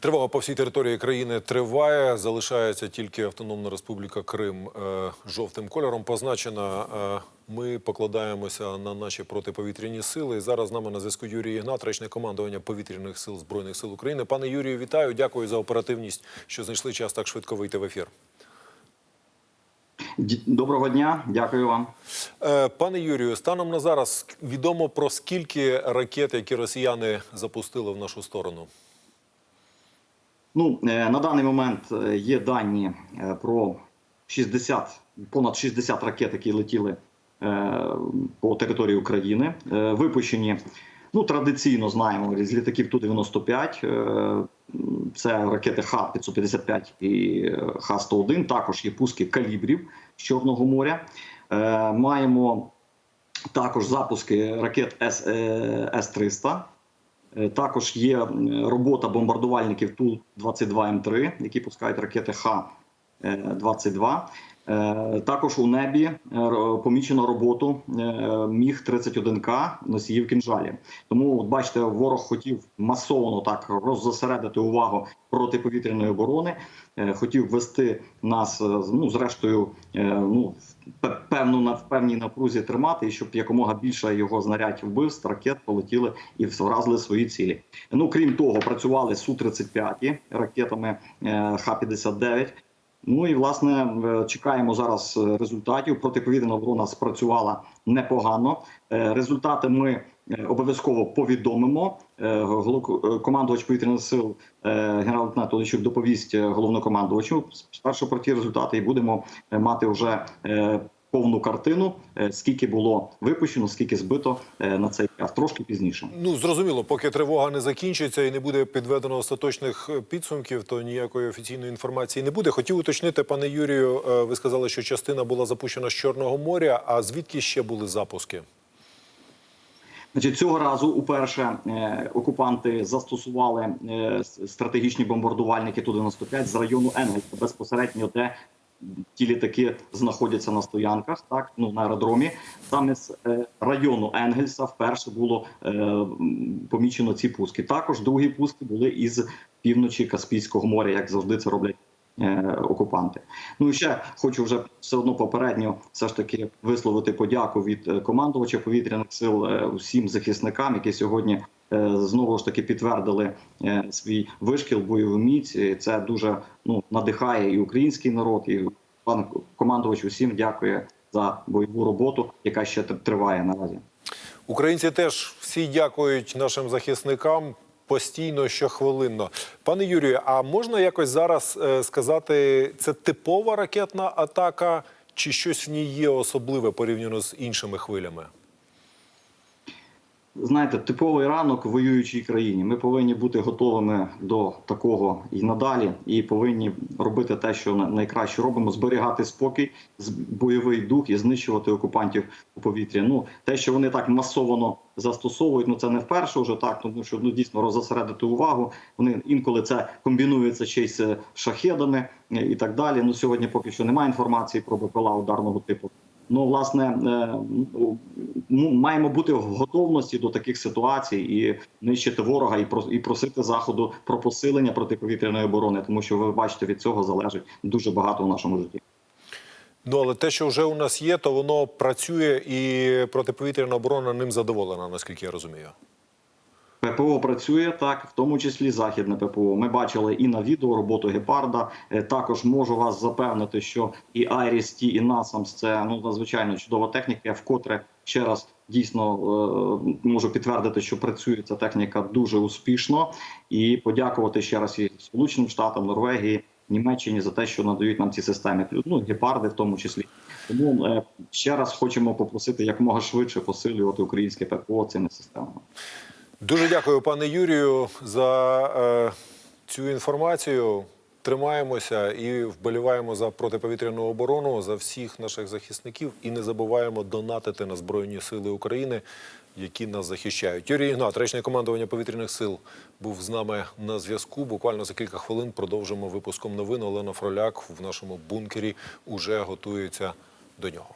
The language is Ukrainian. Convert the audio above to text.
Тривога по всій території країни триває. Залишається тільки Автономна Республіка Крим е, жовтим кольором. Позначена. Е, Ми покладаємося на наші протиповітряні сили. І зараз з нами на зв'язку Юрій Ігнат, речник командування повітряних сил збройних сил України. Пане Юрію, вітаю. Дякую за оперативність, що знайшли час так швидко вийти в ефір. Доброго дня, дякую вам. Е, Пане Юрію, станом на зараз відомо про скільки ракет, які росіяни запустили в нашу сторону. Ну е, на даний момент е, є дані е, про 60, понад 60 ракет, які летіли по території України. Випущені. Ну, традиційно знаємо з літаків Ту-95. е, Це ракети Х-555 і е, Х-101. Також є пуски калібрів з Чорного моря. Маємо також запуски ракет е, С-300. Е, Також є робота бомбардувальників Ту-22М3, які пускають ракети Х-22. Е, Також у небі е, помічено роботу е, Міг-31К носіїв кінжалів. Тому, от бачите, ворог хотів масово так роззосередити увагу протиповітряної оборони, е, хотів ввести нас, е, ну зрештою, е, ну певну на певній напрузі тримати, і щоб якомога більше його знарядь вбивств, ракет полетіли і вразили свої цілі. Ну крім того, працювали су 35 ракетами е, Х-59. Ну і власне е, чекаємо зараз е, результатів. Протиповітряна оборона спрацювала непогано. Результати ми обов'язково повідомимо. Командувач повітряних сил генерал-лейтенант Олещук доповість головнокомандувачу спершу про ті результати, і будемо мати вже повну картину, е, скільки було випущено, скільки збито е, на цей час. Трошки пізніше. Ну зрозуміло, поки тривога не закінчиться і не буде підведено остаточних е, підсумків, то ніякої офіційної інформації не буде. Хотів уточнити, пане Юрію. Ви сказали, що частина була запущена з Чорного моря. А звідки ще були запуски? Значить, цього разу уперше е, окупанти застосували е, стратегічні бомбардувальники Ту-95 з району Енгельса, безпосередньо де ті літаки знаходяться на стоянках, так ну на аеродромі. Саме з е, району Енгельса вперше було е, помічено ці пуски. Також другі пуски були із півночі Каспійського моря, як завжди це роблять. е, Окупанти, ну і ще хочу вже все одно попередньо все ж таки висловити подяку від е, командувача повітряних сил усім захисникам, які сьогодні знову ж таки підтвердили е, свій вишкіл, бойову міць. Це дуже ну надихає і український народ, і пан командувач усім дякує за бойову роботу, яка ще триває наразі. Українці теж всі дякують нашим захисникам постійно, щохвилинно. Пане Юрію, а можна якось зараз е, сказати, це типова ракетна атака, чи щось в ній є особливе порівняно з іншими хвилями? Знаєте, типовий ранок в воюючій країні. Ми повинні бути готовими до такого і надалі, і повинні робити те, що найкраще робимо: зберігати спокій, бойовий дух і знищувати окупантів у повітрі. Ну те, що вони так масово застосовують, ну це не вперше вже так, тому що ну дійсно розосередити увагу. Вони інколи це комбінується ще й з шахедами е, і так далі. Ну сьогодні поки що немає інформації про БПЛА ударного типу. Ну, власне, е, ну, ну, маємо бути в готовності до таких ситуацій і нищити ворога, і і просити заходу про посилення протиповітряної оборони, тому що ви бачите, від цього залежить дуже багато в нашому житті. Ну але те, що вже у нас є, то воно працює і протиповітряна оборона ним задоволена, наскільки я розумію. ППО працює так, в тому числі західне ППО. Ми бачили і на відео роботу гепарда. Е, Також можу вас запевнити, що і Айріс Ті, і Насамс це ну надзвичайно чудова техніка. Я вкотре ще раз дійсно е, можу підтвердити, що працює ця техніка дуже успішно, і подякувати ще раз і Сполученим Штатам, Норвегії, Німеччині за те, що надають нам ці системи. Ну гепарди в тому числі. Тому е, ще раз хочемо попросити якомога швидше посилювати українське ППО цими системами. Дуже дякую, пане Юрію, за е, цю інформацію. Тримаємося і вболіваємо за протиповітряну оборону, за всіх наших захисників і не забуваємо донатити на Збройні Сили України, які нас захищають. Юрій Ігнат, речник командування повітряних сил, був з нами на зв'язку. Буквально за кілька хвилин продовжимо випуском новин. Олена Фроляк в нашому бункері уже готується до нього.